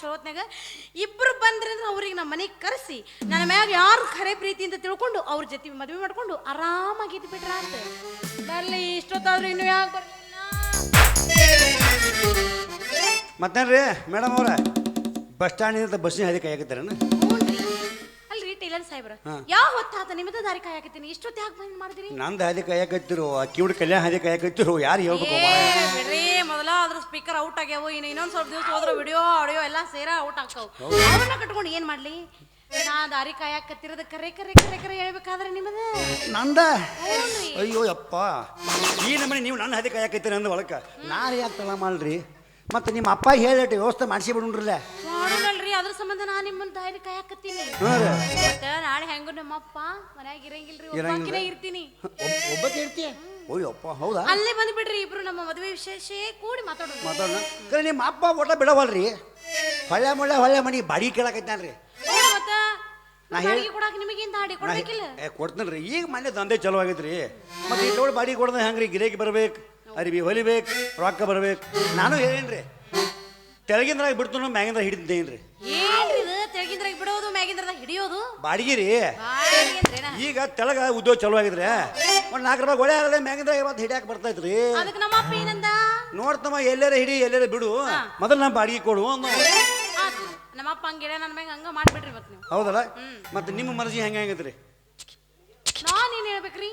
ಚಲೋ ಹೊತ್ನಾಗ ಇಬ್ರು ಬಂದ್ರೆ ಅವ್ರಿಗೆ ನಮ್ಮ ಮನೆಗೆ ಕರೆಸಿ, ನನ್ನ ಮ್ಯಾಗ ಯಾರು ಖರೆ ಪ್ರೀತಿ ಅಂತ ತಿಳ್ಕೊಂಡು ಅವ್ರ ಜೊತೆ ಮದುವೆ ಮಾಡ್ಕೊಂಡು ಆರಾಮಾಗಿ ಇದ್ ಬಿಟ್ರ ಅಂತ ಬರ್ಲಿ, ಇಷ್ಟೊತ್ತಾದ್ರೂ ಇನ್ನು ಯಾಕೆ ಬರ್ಲಿಲ್ಲ ಮತ್ತೇನ್ರಿ ಮೇಡಮ್ ಅವ್ರ, ಬಸ್ ಸ್ಟ್ಯಾಂಡಿಂದ ಬಸ್ಸಿನ ಹದಿ ಕೈ ಹ್ಞೂನ್ರಿ. ಅಲ್ರಿ ಸಾಹೇಬ್ರ. ಯಾವ ಹೊತ್ತಾತ? ನಿಮ್ದು ದಾರಿ ಕಾಯಕತ್ತೀನಿ. ಇಷ್ಟೊತ್ತ ಯಾಕೆ ಬಂದ್ ಮಾಡಿದ್ರಿ? ನಂದು ಹಾದಿ ಕಾಯಕತ್ತಿರು ಕಿವಿಡ್ ಕಲ್ಯಾಣ ಹಾದಿ ಕಾಯಕತ್ತಿರು ಯಾರು ಹೇಳ್ಬೇಕು ಏ, ಬಿಡ್ರಿ ಮೊದಲ ಅದ್ರ ಸ್ಪೀಕರ್ ಔಟ್ ಆಗ್ಯಾವು ಇನ್ನು ಇನ್ನೊಂದ್ ಸ್ವಲ್ಪ ದಿವಸ ಹೋದ್ರ ವಿಡಿಯೋ ಆಡಿಯೋ ಎಲ್ಲಾ ಸೇರ ಔಟ್ ಆಗ್ತಾವ. ಅವನ್ನ ಕಟ್ಕೊಂಡು ಏನ್ ಮಾಡ್ಲಿ? ನಾ ದಾರಿ ಕಾಯಕತ್ತಿರದ ಕರೆ ಕರೆ ಕರೆ ಕರೆ ಹೇಳ್ಬೇಕಾದ್ರೆ ನಿಮ್ಮದ ನಂದ. ಅಯ್ಯೋ ಯಪ್ಪ. ಈ ನಮ್ಮನೆ ನೀವು ನನ್ನ ಹಾದಿ ಕಾಯಕತ್ತೀರಿ ಅಂದ ಒಳಕ. ನಾನು ಯಾಕೆ ತಳ ಮಾಡ್ರಿ ಮತ್ತೆ ನಿಮ್ಮ ಅಪ್ಪ ಹೇಳಿ ವ್ಯವಸ್ಥೆ ಮಾಡಿಸಿ ಅದ್ರ ಸಂಬಂಧ ನಾ ನಿಮ್ಮನ್ನ ದಾರಿ ಕಾಯಕತ್ತೀನಿ ಹ್ಞೂ ರೀ ಮತ್ತ ನಾಳೆ ಹೆಂಗು ನಮ್ಮಪ್ಪ? ಮನ್ಯಾಗ ಇರಂಗಿಲ್ರಿ ಒಬ್ಬಾಕಿನೇ ಇರ್ತೀನಿ. ಒಬ್ಬ ಕೇಳ್ತೀಯ ಹೌದಾ? ಅಲ್ಲೇ ಬಂದ್ಬಿಡ್ರಿ ಇಬ್ರು ನಮ್ಮ ಮದುವೆ ವಿಶೇಷ ಕೂಡಿ ಮಾತಾಡೋದು. ಮಾತಾಡೋಣ ಕರೆ ನಿಮ್ಮ ಅಪ್ಪ ಒಟ್ಟ ಬಿಡವಲ್ರಿ? ಹೊಳ್ಳೆ ಮೊಳ್ಳೆ ಹೊಳ್ಳೆ ಮನಿ ಬಾಡಿ ಕೇಳಕೈತಾನ್ರಿ ಹೌದು ಮತ್ತ. ನಾ ಕೊಡಾಕ ನಿಮಗೇನ್ ದಾಡಿ ಕೊಡ್ಬೇಕಿಲ್ಲ? ಏ ಕೊಡ್ತೇನ್ರಿ. ಈಗ ಮನೆ ದಂಧೆ ಚಲೋ ಆಗೈತ್ರಿ ಮತ್ತೆ ಇಟ್ಟೋಳು ಬಾಡಿ ಕೊಡ್ದ ಹೆಂಗ್ರಿ? ಗಿರೇಕಿ ಬರ್ಬೇಕು ಅರಿವಿ ಹೊಲಿಬೇಕು ರೊಕ್ಕ ಬರ್ಬೇಕು. ನಾನು ಹೇಳೇನ್ರಿ. ತೆಳಗಿಂದ್ರಾಗ ಬಿಡ್ತು ಮ್ಯಾಂಗಿಂದ್ರ ಹಿಡಿದೇನ್ರಿ ಏನ್ರಿ ಇದು ತೆಳಗಿಂದ್ರಾಗ ಬಿಡೋದು ಮ್ಯಾಗಿಂದ್ರಾಗ ಹಿಡಿಯೋದು? ಬಾಡಿಗಿರಿ. ಈಗ ತೆಳಗ ಉದ್ಯೋಗ ಚಲೋ ಆಗಿದ್ರೆ ಒಂದು ನಾಲ್ಕು ರೂಪಾಯಿ ಒಳ್ಳೆ ಆಗಲ್ಲ ಮ್ಯಾಗಿಂದ ಇವತ್ತು ಹಿಡಿಯಾಕ ಬರ್ತೈತ್ರಿ? ಅದಕ್ಕೆ ನಮ್ಮ ಅಪ್ಪ ಏನಂದ? ನೋಡ್ತಮ್ಮ ಎಲ್ಲರ ಹಿಡಿ ಎಲ್ಲರ ಬಿಡು. ಮೊದಲು ನಮ್ಮ ಬಾಡಿಗೆ ಕೊಡು ಅನ್ನೋ ನಮ್ಮಪ್ಪ ಹಂಗಿಡ ನನ್ನ ಮ್ಯಾಗ ಹಂಗ ಮಾಡ್ಬಿಡ್ರಿ ಮತ್ತೆ ನೀವು. ಹೌದಲ್ಲ? ಮತ್ತೆ ನಿಮ್ಮ ಮನಸ್ಸಿಗೆ ಹೆಂಗೆ ಹೆಂಗೈತ್ರಿ? ನಾನ್ ಏನ್ ಹೇಳ್ಬೇಕ್ರಿ?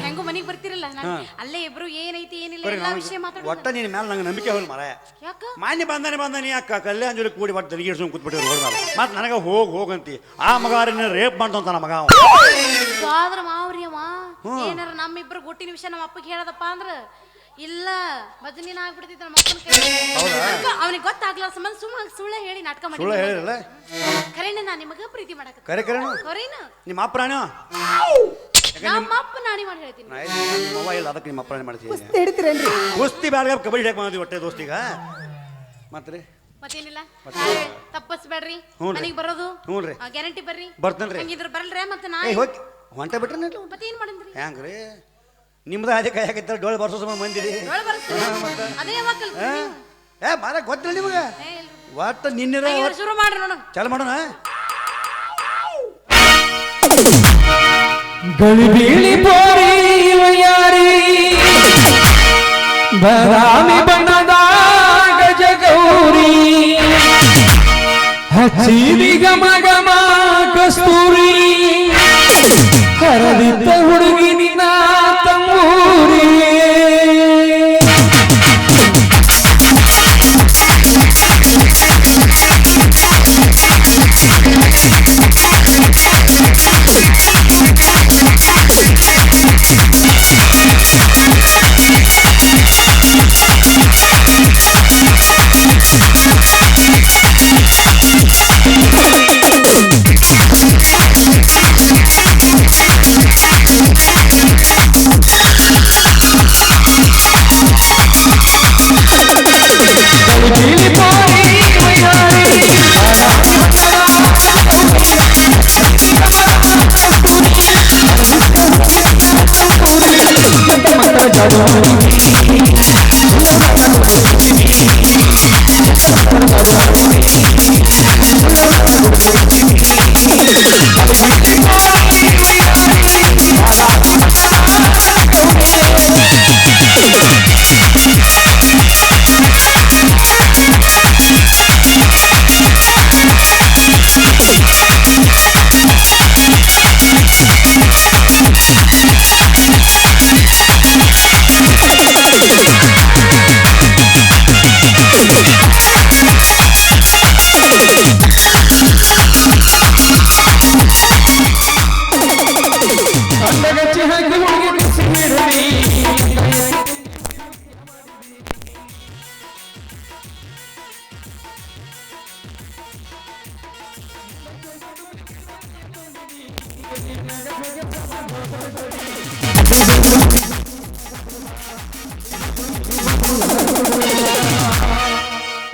ಹೆಂಗೋ ಮನಿಗ್ ಬರ್ತಿರಲ್ಲ ನಾನ್. ಅಲ್ಲೇ ಇಬ್ರು ಏನೈತಿ ಏನಿಲ್ಲ ಎಲ್ಲಾ ವಿಷಯ ಒಟ್ಟ ಮಾತಾಡೋಣ ನಿನ್ನ ಮೇಲೆ ನಂಗೆ ನಂಬಿಕೆ ಹೋಲ್ ಮರ ಯಾಕ? ಮಾನ್ಯ ಬಂದಾನೆ ಬಂದಾನೆ ಅಕ್ಕ ಕಲ್ಯಾಣ ಜೋಡಿ ಕೂಡಿ ಒಟ್ಟು ತೆರಿಗೆ ಇಡ್ಸ್ಕೊಂಡು ಕೂತ್ಬಿಟ್ಟಿರು ಹೊರಗಾಲ ಮತ್ತೆ ನನಗೆ ಹೋಗ್ ಹೋಗಂತಿ ಆ ಮಗಾರಿನ ರೇಪ್ ಮಾಡ್ತಾನ ಮಗ ಅವ. ಆದ್ರ ಮಾವ್ರಿ ಅವ. ಏನಾರ ನಮ್ಮಿಬ್ರು ಗುಟ್ಟಿನ ವಿಷಯ ನಮ್ಮ ಅಪ್ಪಗೆ ಹೇಳದಪ್ಪ ಅಂದ್ರ ಇಲ್ಲ ಭಜನಿನ ಆಗ್ಬಿಡ್ತಿದ್ರ ನಮ್ಮ ಅಪ್ಪನ ಕೈ ಅವನಿಗೆ ಗೊತ್ತಾಗ್ಲ ಸಂಬಂಧ ಸುಮ್ಮ ಸುಳ್ಳ ಹೇಳಿ ನಾಟಕ ಮಾಡಿ ಸುಳ್ಳು ಹೇಳಿರಲ್ಲ ಖರೇನ ನಾ ನಿಮಗ ಪ್ರೀತಿ ಮಾಡಕ ಕರೆ ಕರೆನು ಖರೇನ ನಿಮ್ಮ ಅಪ್ಪ ಪ್ರಾಣ ನಮ್ಮ ಅಪ್ಪ ನಾಡಿ ಮಾಡಿ ಹೇಳ್ತೀನಿ. ನಿಮ್ಮ ಅವ್ವ ಇಲ್ಲ ಅದಕ್ಕೆ ನಿಮ್ಮ ಅಪ್ಪ ಪ್ರಾಣಿ ಮಾಡ್ತೀನಿ ಹಿಡಿತೀರೇನ್ರಿ? ಕುಸ್ತಿ ಬ್ಯಾಡ್ಗ ಕಬಡ್ಡಿ ಹೇಗೆ ಬಂದ್ವಿ ಹೊಟ್ಟೆ ದೋಸ್ತಿಗ ಮತ್ತೆ ಮತ್ತೇನಿಲ್ಲ? ಮತ್ತೆ? ತಪ್ಪಸ್ಬೇಡ್ರಿ. ಮನೆಗೆ ಬರೋದು. ಹ್ಞೂನ್ರಿ. ಗ್ಯಾರಂಟಿ ಬರ್ರಿ. ಬರ್ತೇನ್ರಿ. ಹಂಗಿದ್ರ ಬರಲ್ರಿ ಮತ್ತೆ ನಾ ಹೊಂಟೆ ಹೋಗಿ. ಹೊಂಟ ಬಿಟ್ರೆ ಮತ್ತೆ ಏನ್ ಮಾಡಿದ್ರಿ? ಹೆಂಗ್ರಿ ನಿಮ್ದು ಅದೇ ಕೈ ಹಾಕಿತ್ತಾರ ಡೋಳೆ ಬರ್ಸೋ ಸಮ ಮಂದಿರಿ. ಒಳಗ್ ಬರುತ್ತೆ ಅದೇ ಯಾವಾಗ ಕಲ್ತ್ರಿ ಏ ಮಾರ ಗೊತ್ತಿಲ್ಲ ನಿಮಗೆ. ಒಟ್ಟು ನಿನ್ನಿರ ಶುರು ಮಾಡ್ರಿ ನೋಡು. ಚಲ ಮಾಡೋಣ? ಗಳಿಬೀಳಿ ಬೋರಿ ಯಾರಿ? ಬದಾಮಿ ಬಣ್ಣದ ಗಜಗೌರಿ. ಹಸಿರಿ ಗಮ ಗಮ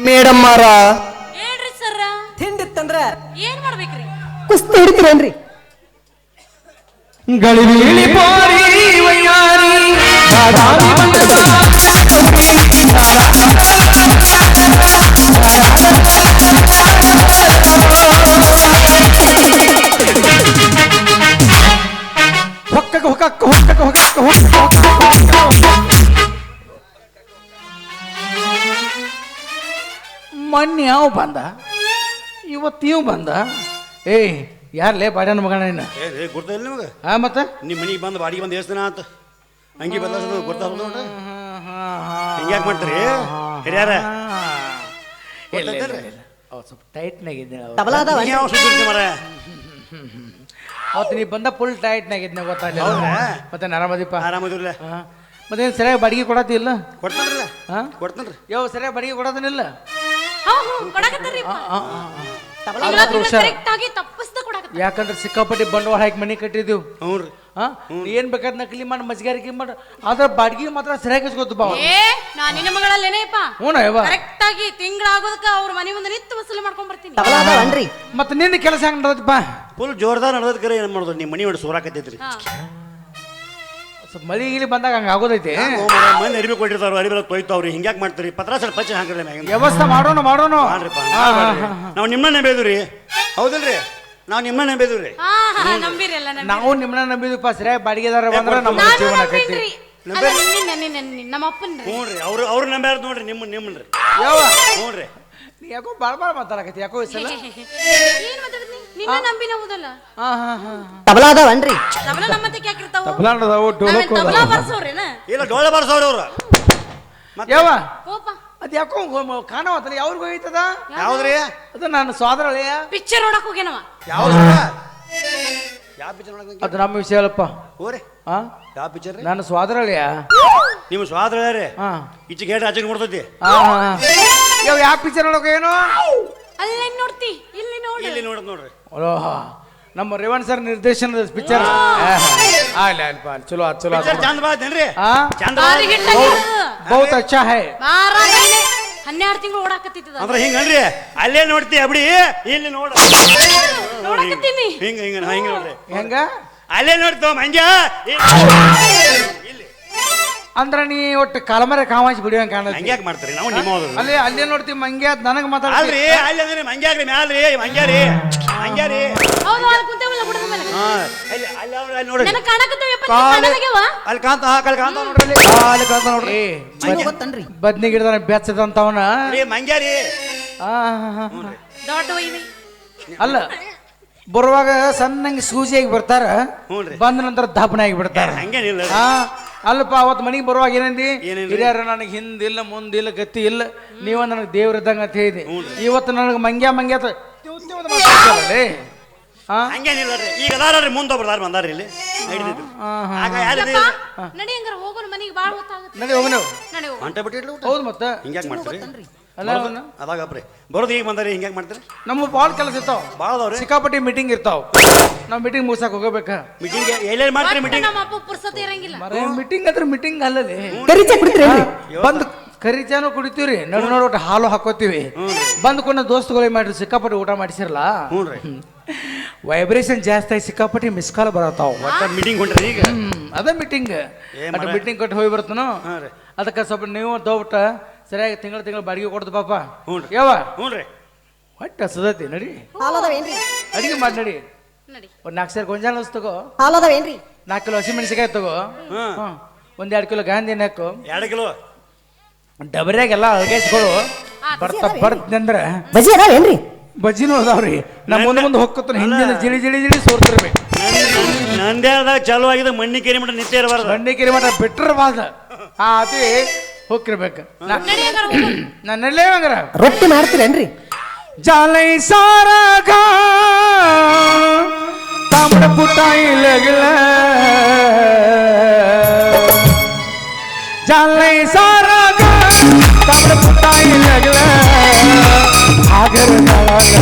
ಮೇಡಮ್ ಮಾರ ಏನ್ರಿ ಸರ್ ತಿಂಡಿತ್ತಂದ್ರ ಏನ್ ಮಾಡ್ಬೇಕ್ರಿ? ಕುಸ್ತಿ ಹಿಡಿತೀರೇನ್ರಿ? ಗಳಿಬೀಳಿ ಪೋರಿ ವಯ್ಯಾರಿ ಬಾದಾಮಿ ಯಾವ ಬಂದ? ಇವತ್ತು ನೀವು ಬಂದ? ಏಯ್ ಯಾರ್ಲೇ ಬಾಡ್ಯಾನ ಮಗನ ನಿನ್ನ? ಏ ಏ ಗೊತ್ತಿಲ್ಲ ನಿಮಗೆ? ಹಾ ಮತ್ತೆ? ನಿಮ್ಮ ಮನೆಗೆ ಬಂದು ಬಾಡಿಗೆ ಬಂದು ಎಷ್ಟು ದಿನ ಆತ? ಹಂಗೆ ಬಂದ ಗೊತ್ತಾಗ ನೋಡ್ರಿ ಹಿಂಗ್ಯಾಕ್ ಮಾಡ್ತೀರಿ? ಹಿರಿಯಾರ? ಇಲ್ಲ ಇಲ್ಲ ಇಲ್ಲ. ಸ್ವಲ್ಪ ಸ್ವಲ್ಪ ಟೈಟ್ನಾಗಿದ್ದೆ ತಬಲಾ ಅದಾವ ಯಾವ ಸುದ್ದಿ ಮರ ಅವತ್ತು ನೀ ಬಂದ ಫುಲ್ ಟೈಟ್ನಾಗಿದ್ನೆ ಗೊತ್ತಾಗಲಿಲ್ಲ ಹೌದಾ? ಮತ್ತೆ ಆರಾಮದಿಪ್ಪ ಆರಾಮದಿರಲ್ಲ ಹಾಂ. ಮತ್ತೇನು ಸರಿಯಾಗಿ ಬಾಡಿಗೆ ಕೊಡತ್ತಿಲ್ಲ ಕೊಡ್ತಾನ್ರಲ್ಲ ಹಾ? ಕೊಡ್ತಾನ್ರಿ. ಯಾವ ಸರಿಯಾಗಿ ಬಾಡಿಗೆ ಕೊಡೋದನಿಲ್ಲ ಯಾಕಂದ್ರೆ ಸಿಕ್ಕಾಪಟ್ಟಿ ಬಂಡವಾಳ ಹಾಕಿ ಮನೆ ಕಟ್ಟಿದ್ದೀವಿ. ಹ್ಞೂ ರೀ ಏನ್ ಬೇಕಾದ್ ನಕಲಿ ಮಾಡಿ ಮಜ್ಗಾರಿಕೆ ಮಾಡಿ ಅದ್ರ ಬಾಡಿಗೆ ಮಾತ್ರ ಸರಿಯಾಗಿ ಇಸ್ಕೊತು ಬಾ ನಾ ನಿನ್ನ ಮಗಳಲ್ಲೇನೇಪ್ಪ ಹ್ಞೂ ಯವ್ವ. ಕರೆಕ್ಟ್ ಆಗಿ ತಿಂಗಳಾಗೋದಕ್ಕ ಅವ್ರ ಮನೆ ಮುಂದೆ ನಿಂತು ವಸೂಲಿ ಮಾಡ್ಕೊಂಡ್ ಬರ್ತೀನಿ. ತಬಲಾ ಅದಾವನ್ರಿ? ಮತ್ತೆ ನಿನ್ನ ಕೆಲಸ ಹೆಂಗ್ ನಡೆದಪ್ಪ ಫುಲ್ ಜೋರ್ದಾರ್ ನಡೆದ ಕರೆ ಏನು ಮಾಡೋದು? ನಿಮ್ಮ ಮನಿ ಮಾಡಿ ಸೋರಾಕತ್ತೈತ್ರಿ. ಸ್ವಲ್ಪ ಮಳಿ ಇಲ್ಲಿ ಬಂದಾಗ ಹಂಗ ಆಗೋದೈತಿ ಮಂದಿ ಅರಿವಿ ಕೊಟ್ಟಿರ್ತಾರ ಅರಿವಿ ತೊಯ್ತಾವ್ರಿ ಹಿಂಗ್ಯಾಕ್ ಮಾಡ್ತೀರಿ ಪತ್ರ ಸರ್ ಪಚ್ಚ ಹಾಕಿರಲ್ಲ ಮ್ಯಾಗಿಂದ ವ್ಯವಸ್ಥೆ ಮಾಡೋಣ ಮಾಡೋಣ ಮಾಡ್ರಿಪ್ಪ ನಾವು ನಿಮ್ಮನ್ನ ನಂಬೇದ್ರಿ ಹೌದಲ್ರಿ ನಾವು ನಿಮ್ಮನ್ನ ನಂಬೇದ್ರಿ ಹಾ ಹಾ ನಂಬಿರಲ್ಲ ನಾವು ನಿಮ್ಮನ್ನ ನಂಬಿದ್ವಿ ಸರಿಯಾಗಿ ಬಾಡಿಗೆದಾರ ಬಂದ್ರೆ ನಮ್ಮ ನಾನು ಜೀವನ ಆಕೈತಿ ನಂಬಿನ್ರಿ. ಅಲ್ಲ, ನಿನ್ನ ನಿನ್ನ ನಿನ್ನ ನಮ್ಮ ಅಪ್ಪನ್ರಿ ಹ್ಞೂ ರೀ ಅವ್ರು ಅವ್ರು ನಂಬ್ಯಾರ ನೋಡ್ರಿ ನಿಮ್ಮ ನಿಮ್ಮನ್ರಿ ಯಾವ ಹ್ಞೂ ರೀ ನೀ ಯಾಕೋ ಬಾಳ ಬಾಳ ಮಾತಾಡಕತ್ತಿ ಯಾಕೋ ಈ ಸಲ ಏನ್ ನಿನ್ನ ಹಾ ಹಾ ಹಾ ತಬಲಾ ಅದಾವನ್ರಿ ತಬಲ ನಮ್ಮತ್ತೆ ಯಾಕಿರ್ತಾವ ತಬಲಾಣದವು ನಾವೇನ್ ತಬಲಾ ಬರ್ಸೋರೇನ? ಇಲ್ಲ ಡೋಳ ಬಾರ್ಸವ್ರಿ ಅವ್ರು ಮತ್ತೆ ಯಾವ ಹೋಪ. ಅದ್ ಯಾಕೋ ಕಾಣವತ್ತಲ್ಲ ಯಾವ್ರಿಗೆ ಹೋಯ್ತದ? ಯಾವ್ದ್ರಿ? ಅದು ನಾನು ಸ್ವಾದರಳೆಯ ಪಿಕ್ಚರ್ ನೋಡಕ್ ಹೋಗ್ಯಾನವ. ಯಾವ್ದು ಯಾವ ಪಿಕ್ಚರ್ ನೋಡಕ್ ಅದು ನಮ್ಮ ವಿಷಯ ಅಲ್ಲಪ್ಪ ಹಾ ಯಾವ ಪಿಕ್ಚರ್ ನನ್ನ ನಾನು ಸ್ವಾದರಳೆಯ ನಿಮ್ಮ ಸ್ವಾದ್ರ ರೀ. ಹಾ. ಈಚೆಗೆ ಹೇಳಿ ಆಚೆಗೆ ನೋಡ್ತೈತಿ. ಹಾ ಯಾವ ಯಾವ ಪಿಕ್ಚರ್ ನೋಡೋಕೆ ಏನು ಅಲ್ಲ ನೋಡ್ತಿ? ಇಲ್ಲಿ ನೋಡ್ ನೋಡ್ರಿ? ಓಹ ನಮ್ಮ ರೇವಣ್ ಸರ್ ನಿರ್ದೇಶನದ ಪಿಕ್ಚರ್ ಆಗ್ಲಿ ಅಲ್ಪ ಚಲೋ ಆತ್ ಚಲೋ ಆತ್ ಪಿಕ್ಚರ್ ಚಂದ ಬಾತೇನ್ರಿ ಆ? ಚಂದ. ಬಹುತ್ ಅಚ್ಚಾ ಹೈ. ಹನ್ನೆರಡು ತಿಂಗಳು ಓಡಾಕತ್ತಿತ್ತದ ಅಂದ್ರೆ ಹಿಂಗನ್ರಿ? ಅಲ್ಲೇ ನೋಡ್ತಿ ಅಬ್ಡಿ ಇಲ್ಲಿ ನೋಡ. ನೋಡಕತ್ತೀನಿ. ಹಿಂಗ ಹಿಂಗ ಹಿಂಗ ನೋಡ್ರಿ. ಹೆಂಗ? ಅಲ್ಲೇ ನೋಡ್ತೋ ಮಂಜ ಇಲ್ಲಿ. ಅಂದ್ರ ನೀ ಒಟ್ಟು ಕಲಮರೆ ಕಾಮಾಶಿ ಬಿಡಿಯೋ ಕಾಣತಿ ಹಂಗ್ಯಾಕ್ ಮಾಡ್ತೀರಿ ನಾವು ಅಲ್ಲಿ ಅಲ್ಲೇ ನೋಡ್ತೀವಿ ಮಂಗ್ಯ ನನಗೆ ಮಾತಾಡ್ರಿ ಅಲ್ರಿ ಅಲ್ಲಿ ಅಂದ್ರೆ ಮಂಗ್ಯಾಗ್ರಿ ಮ್ಯಾಲ್ರಿ ಮಂಗ್ಯಾರಿ ಮಂಗ್ಯಾರಿ. ಹೌದು ಅಲ್ಲಿ ಕುಂತೇವಲ್ಲ ಬುಡದ ಮೇಲೆ ಹಾ ಅಲ್ಲಿ ಅಲ್ಲಿ ಅವ್ರು ಅಲ್ಲಿ ನೋಡ್ರಿ. ನನಗ್ ಕಾಣಕತ್ತವ ಯಪ್ಪ ಕಾಲು ಕಾಣಲಾಗ್ಯವ ಅಲ್ಲಿ ಕಾಂತ ಹಾ, ಅಲ್ಲಿ ಕಾಂತ ನೋಡ್ರಿ ಅಲ್ಲಿ. ಕಾಲು ಕಾಂತ ನೋಡ್ರಿ. ಏ ಚಲೋ ಗೊತ್ತನ್ರಿ ಬದ್ನಿ ಗಿಡದ ಬೆಚ್ಚದಂತವನ. ರೀ ಮಂಗ್ಯಾರಿ. ಆ, ಹಾ, ಹಾ, ಹಾ. ದೊಡ್ಡ ಒಯ್ವಿ ಅಲ್ಲ ಬರುವಾಗ ಸಣ್ಣಂಗೆ ಸೂಜಿಯಾಗಿ ಬರ್ತಾರ ಹ್ಞೂನ್ರಿ. ಬಂದ ನಂತರ ದಪ್ಪನಾಗಿ ಬಿಡ್ತಾರ. ಹಂಗೇನಿಲ್ಲ ಆ ಅಲ್ಪ ಅವತ್ತು ಮನೆಗೆ ಬರುವಾಗ ಏನಂದಿ? ಹಿರಿಯರು ಹಿರಿಯರ ನನಗೆ ಹಿಂದಿಲ್ಲ ಮುಂದಿಲ್ಲ ಗತಿ ಇಲ್ಲ. ನೀವ ನನಗೆ ದೇವ್ರದಂಗ ಅಂತ ಹೇಳಿದೆ. ಇವತ್ತು ನನಗೆ ಮಂಗ್ಯ ಮಂಗ್ಯ ಅಂತ ತ್ಯೂ ತ್ಯೂ ಅಂತ ಮಾತಾಡ್ತಾರಲ್ಲೇ. ಆ? ಹಂಗೇನಿಲ್ಲ ರೀ. ಈಗ ಮುಂದೆ ಒಬ್ರು ಬಂದಾರ ಇಲ್ಲಿ. ಹಿಡಿದಿದ್ರು ಆಗ ಯಾರಿದೆ ಯಪ್ಪ ನಡಿ ಹಂಗಾರ ಹೋಗೋಣ ಮನಿಗೆ ಬಾಳ ಹೊತ್ತಾಗುತ್ತೆ. ನಡಿ ಹೋಗಿ ನಾವು ನಡಿ ಹೋಗೋಣ. ಹೊಂಟ ಬಿಟ್ಟಿರ್ಲಿ ಊಟ? ಹೌದು ಮತ್ತೆ. ಹಿಂಗ್ಯಾಕ್ ಮಾಡ್ತೀರಿ? ಅಲ್ಲ ಅವ್ನ ಅದಾಗಪ್ರಿ ಬರೋದು ಈಗ ಬಂದಾರಿ ಹಿಂಗೆ ಮಾಡ್ತೀರಿ? ನಮ್ಮ ಭಾಳ ಕೆಲಸ ಇರ್ತಾವ. ಭಾಳ ಅದಾವ್ರಿ ಸಿಕ್ಕಾಪಟ್ಟಿ ಮೀಟಿಂಗ್ ಇರ್ತಾವ. ನಾವು ಮೀಟಿಂಗ್ ಮುಗಿಸಕ್ ಹೋಗಬೇಕ. ಮೀಟಿಂಗ್ ಎಲ್ಲೆಲ್ಲಿ ಮಾಡ್ತೀರಿ ಮೀಟಿಂಗ್ ನಮ್ಮ ಅಪ್ಪ ಪುರ್ಸತಿ ಇರಂಗಿಲ್ಲ. ಮರ ಮೀಟಿಂಗ್ ಅಂದ್ರೆ ಮೀಟಿಂಗ್ ಅಲ್ಲಲ್ಲಿ. ಕರಿಚೆ ಕುಡಿತೀರೇನ್ರಿ ಬಂದ್ ಕರಿಚಾನು ಕುಡಿತೀವ್ರಿ. ನಡು ನಡು ಒಟ್ಟು ಹಾಲು ಹಾಕೋತೀವಿ. ಬಂದು ಕೊನ್ನ ದೋಸ್ತುಗಳಿಗೆ ಮಾಡ್ರಿ ಸಿಕ್ಕಾಪಟ್ಟಿ ಊಟ ಮಾಡಿಸಿರಲ್ಲ. ಹ್ಞೂ ರೀ. ವೈಬ್ರೇಷನ್ ಜಾಸ್ತಿ ಆಗಿ ಸಿಕ್ಕಾಪಟ್ಟಿ ಮಿಸ್ ಕಾಲ್ ಬರತ್ತಾವ. ಒಟ್ಟ ಮೀಟಿಂಗ್ ಹೊಂಟ್ರಿ ಈಗ? ಅದೇ ಅದ ಮೀಟಿಂಗ್ ಏ ಮರ. ಮೀಟಿಂಗ್ ಕೊಟ್ಟು ಹೋಗಿ ಬರ್ತನೋ ಹಾಂ ರೀ. ಅದಕ್ಕೆ ಸ್ವಲ್ಪ ನೀವು ತೋಬಿಟ್ಟ ಸರಿಯಾಗಿ ತಿಂಗಳ ತಿಂಗಳ ಬಾಡಿಗೆ ಕೊಡ್ದು ಪಾಪ. ಹ್ಞೂ ರೀ ಯಾವ ಹ್ಞೂ ರೀ ಹೊಟ್ಟೆ ಹಸದತಿ ನಡಿ. ಅಡಿಗೆ ಮಾಡಿ ನಡಿ. ನಡಿ. ಒಂದು ನಾಲ್ಕು ಸೇರು ಗೊಂಜಾಲ ತಗೋ. ಹಾಲದವೇನ್ರಿ? ನಾಲ್ಕು ಕಿಲೋ ಹಸಿಮೆಣಸಿಕಾಯಿ ತಗೋ. ಹ್ಞೂ ಹ್ಮ್. ಒಂದ್ ಎರಡು ಕಿಲೋ ಗಾಂಧಿ ನಾಕು ಎರಡು ಕಿಲೋ. ಡಬರ್ಯಾಗೆಲ್ಲ ಅಳಗೈಸ್ಕೊಳು ಬರ್ತ ಬರ್ತಂದ್ರೆ ಬಜಿ ಅದಾವೇನ್ರಿ? ಬಜ್ಜಿನೂ ಅದಾವ್ರಿ. ನಮ್ಮ ಮುಂದೆ ಮುಂದೆ ಹೊಕ್ಕತ್ತ ಹಿಂದಿನ ಜಿಳಿ ಜಿಳಿ ಜಿಳಿ ಸೋರ್ತಿರ್ಬೇಕು. ಅದ ಚಾಲು ಆಗಿದೆ ಮಣ್ಣಿ ಕೇರಿ ಮಟ್ಟ ನಿತ್ಯ ಇರಬಾರ್ದು. ಮಣ್ಣಿ ಮಠ ಬಿಟ್ರ ಬಾದ ಆ ಅತಿ ಹೋಗಿರ್ಬೇಕು ನಡಿ ಹಂಗಾರ ಹೋಗೋಣ ನಾನು ನಲ್ಲೇ ಹಂಗಾರ ರೊಟ್ಟಿ ಮಾಡ್ತೀರೇನ್ರಿ ಜಾಲೈ ಸಾರಾಗ ತಾಮ್ರ ಪುಟಾಯಿ ಲಗಲ ಜಾಲೈ ಸಾರಾಗ ತಾಮ್ರ ಪುಟಾಯಿ ಲಗಲ ಆಗರ ನಳಲ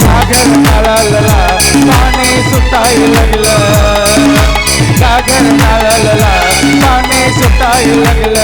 ಸಾಗರ ನಳಲ ಪಾನಿ ಸುತ್ತಾಯಿ ಲಗಲ वाटायला लागलं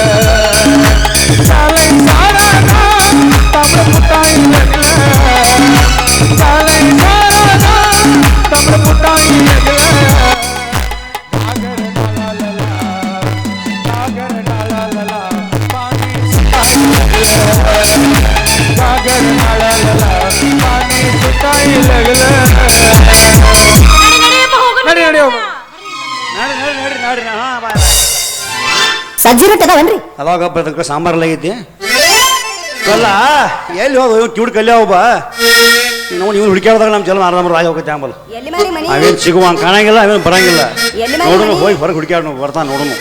ಅಂತ ಅದಾವನ್ರಿ ಅವಾಗ ಬದಕ ಸಾಂಬಾರ್ಲಾಗಿದ್ದೆ ಅಲ್ಲ ಎಲ್ಲಿ ಹೋದ? ಇವ್ ಕಿವಿಡ್ ಕಲ್ಯ ಒಬ್ಬ? ನಾವು ನೀವು ಹುಡುಕ್ಯಾಡ್ದಾಗ ನಮ್ಮ ಜಲ ಆರಾಮ ಆಗಿ ಹೋಗುತ್ತೆ ಆಮೇಲೆ ಅವೇನು ಸಿಗುವ ಕಾಣಂಗಿಲ್ಲ ಅವೇನು ಬರಂಗಿಲ್ಲ. ಎಲ್ಲಿ ನೋಡುನು ಹೋಗಿ ಹೊರಗೆ ಹುಡುಕ್ಯಾಡ್ ನಾವು ಬರ್ತಾನೆ ನೋಡುನು.